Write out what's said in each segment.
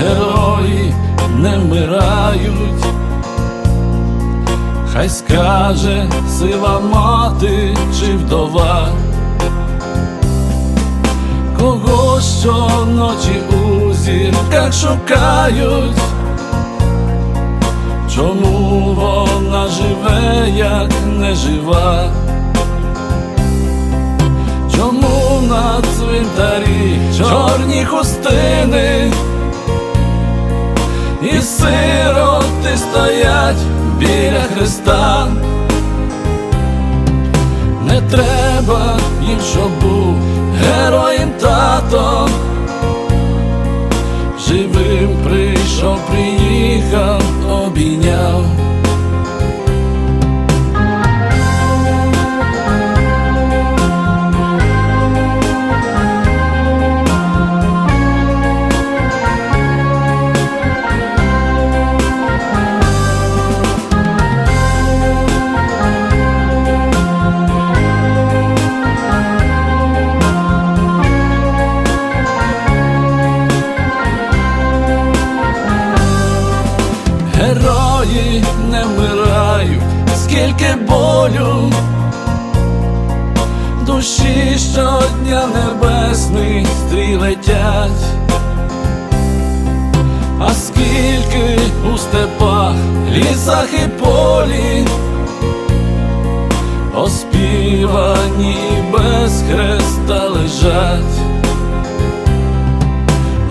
герої не вмирають, хай скаже сила мати чи вдова, кого щоночі у зірках шукають, чому вона живе, як не жива? Чому на цвинтарі чорні хустини і сироти стоять біля Христа? Не треба їм, щоб був героєм тато, живим прийшов, приїхав, обійняв. Душі щодня небесний стрій летять, а скільки у степах, лісах і полі, оспівані без хреста лежать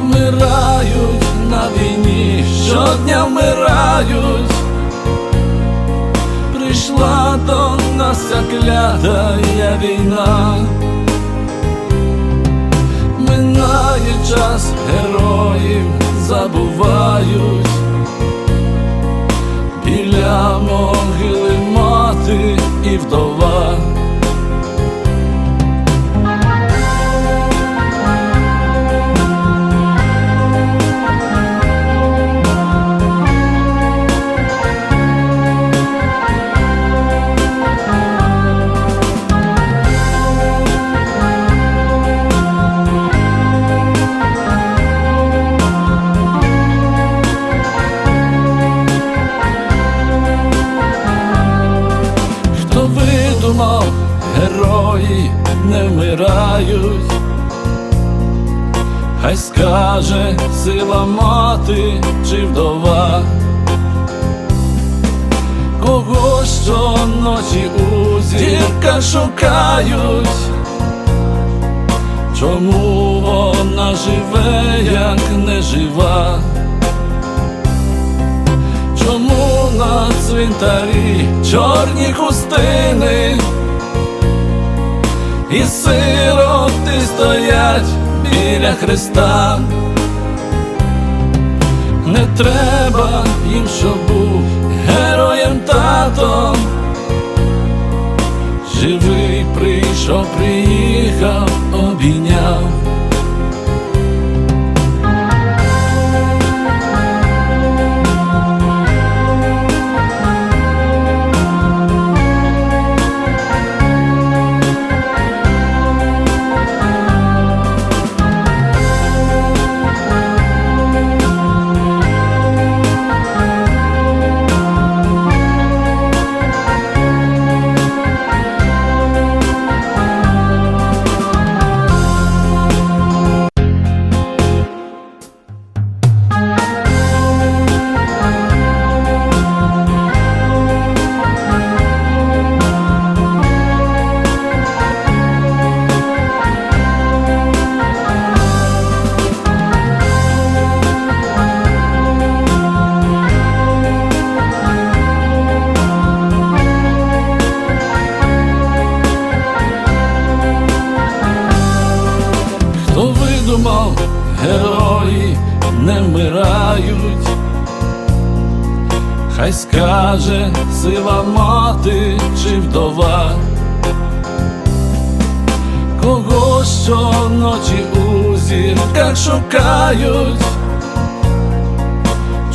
вмирають на війні, щодня вмирають. Ця клятая війна, минає час героїв забувають, герої не вмирають, хай скаже сила мати чи вдова, кого щоночі у зірках шукають, чому вона живе, як не жива. Чому на цвинтарі чорні хустини і сироти стоять біля Христа? Не треба їм, щоб був героєм тато, живий прийшов, приїхав, обійняв. Герої не вмирають, хай скаже сила мати чи вдова, кого щоночі у зірках шукають,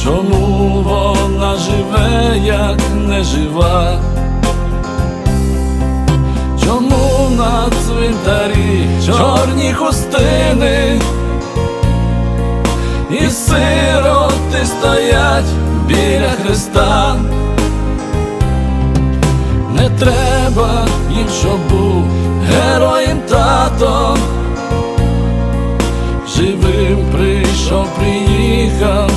чому вона живе, як не жива. Чому на цвинтарі чорні хустини стоять біля Христа. Не треба їм, щоб був героєм тато, живим прийшов, приїхав